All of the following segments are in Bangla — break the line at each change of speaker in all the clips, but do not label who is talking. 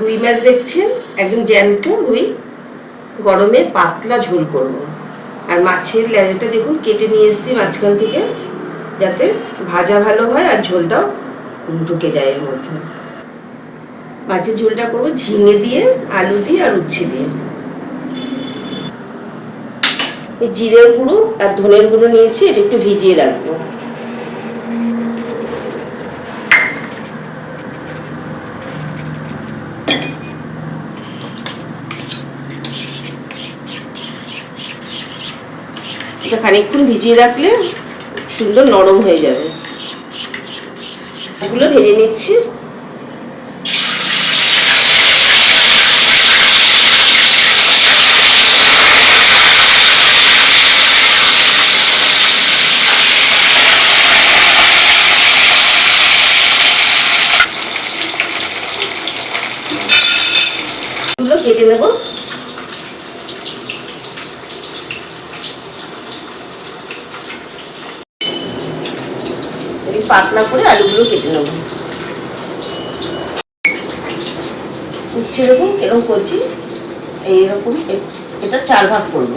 রুই মাছ দেখছেন একদম জ্যান্ত রুই গরমে পাতলা ঝোল করব। আর মাছের লেজাটা দেখুন, কেটে নিয়ে এসেছি মাঝখান থেকে, যাতে ভাজা ভালো হয় আর ঝোলটাও ঢুকে যায় এর মধ্যে। মাছের ঝোলটা করব ঝিঙে দিয়ে, আলু দিয়ে আর উচ্ছে দিয়ে। এই জিরের গুঁড়ো আর ধনের গুঁড়ো নিয়েছি, এটা একটু ভিজিয়ে রাখব। এটা খানিকক্ষণ ভিজিয়ে রাখলে সুন্দর নরম হয়ে যাবে। এগুলো ভেজে নিচ্ছি। কেটে নেব এই পাতলা করে আলুগুলো কেটে নেব। উচ্ছে এরকম এরকম করছি এইরকম এটা চার ভাগ করব।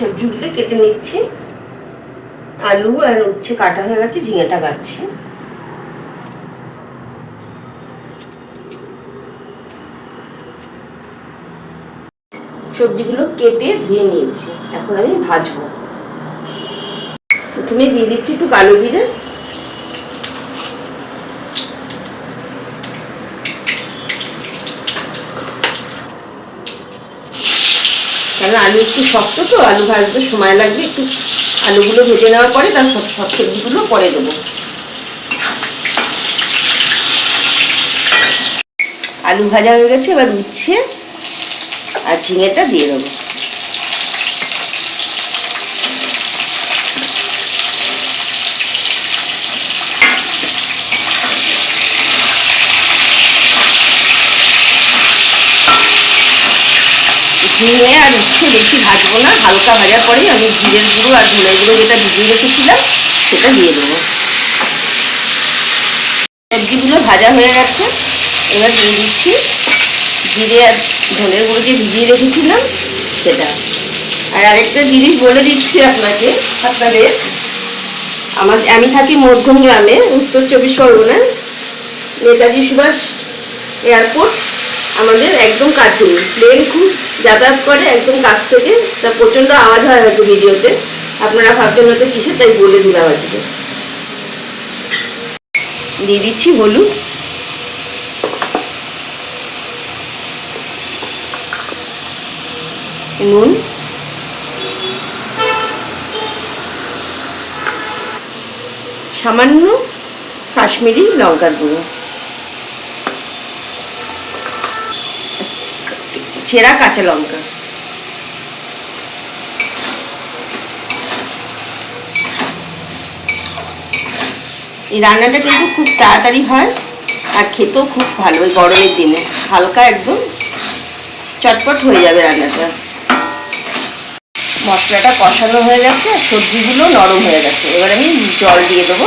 সবজিগুলো কেটে নিচ্ছি। আলু আর উচ্ছে কাটা হয়ে গেছে, ঝিঙেটা কাটছি। সবজিগুলো কেটে ধুয়ে নিয়েছি, এখন আমি ভাজবো। প্রথমে দিয়ে দিচ্ছি একটু কালো জিরে। কারণ আলু একটু শক্ত তো, আলু ভাজতে সময় লাগবে, একটু আলুগুলো ভেজে নেওয়ার পরে তার সব সব সবজিগুলো পরে দেবো। আলু ভাজা হয়ে গেছে, এবার উচ্ছে আর ঝিঙেটা দিয়ে দেবো। ঝিঙে আর উচ্ছে বেশি ভাজবো না, হালকা ভাজার পরেই আমি জিরের গুঁড়ো আর ধনের গুঁড়ো যেটা ভিজিয়ে রেখেছিলাম, সেটা দিয়ে দেবো। সবজিগুলো ভাজা হয়ে গেছে, এবার দিয়ে দিচ্ছি জিরে আর ধনের গুঁড়ো যে ভিজিয়ে রেখেছিলাম, সেটা। আর আরেকটা জিনিস বলে দিচ্ছি আপনাকে, আপনাদের, আমার, আমি থাকি মধ্যম গ্রামে, উত্তর চব্বিশ পরগনায় নেতাজি সুভাষ এয়ারপোর্ট। আমাদের একদম কাছে প্লেন খুব যাতায়াত করে একদম কাছ থেকে, তা প্রচণ্ড আওয়াজ হয় হয়তো ভিডিওতে আপনারা ভাবছেন হয়তো কিসে তাই বলে দিলাম আজকে দিয়ে দিচ্ছি হলুদ। নুন। সামান্য কাশ্মীরি লঙ্কার গুঁড়ো। ছেঁড়া কাঁচা লঙ্কা। এই রান্নাটা কিন্তু খুব তাড়াতাড়ি হয় আর খেতেও খুব ভালো ওই গরমের দিনে, হালকা একদম চটপট হয়ে যাবে রান্নাটা। মশলাটা কষানো হয়ে গেছে, সবজিগুলো নরম হয়ে গেছে। এবার আমি জল দিয়ে দেবো।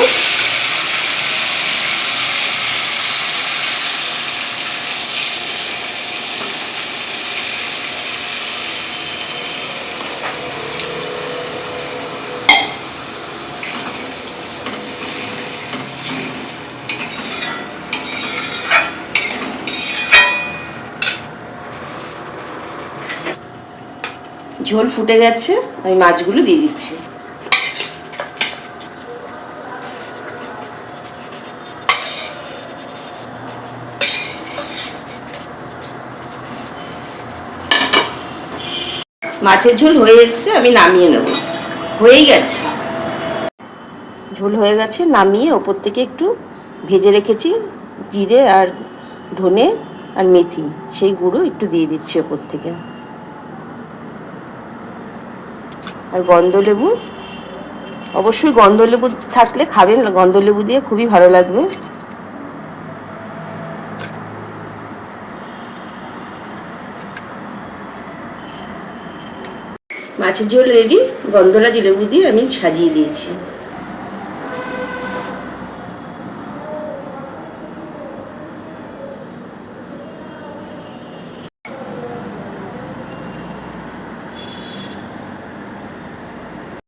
ঝোল ফুটে গেছে, আমি মাছগুলো দিয়ে দিচ্ছি। মাছের ঝোল হয়ে এসছে, আমি নামিয়ে নেব। হয়েই গেছে। ঝোল হয়ে গেছে, নামিয়ে ওপর থেকে একটু ভেজে রেখেছি, জিরে আর ধনে আর মেথি, সেই গুঁড়ো একটু দিয়ে দিচ্ছি ওপর থেকে। আর গন্ধলেবু? অবশ্যই গন্ধলেবু থাকলে খাবেন, গন্ধলেবু দিয়ে খুবই ভালো লাগবে। মাছের ঝোল রেডি, গন্ধরাজি লেবু দিয়ে আমি সাজিয়ে দিয়েছি।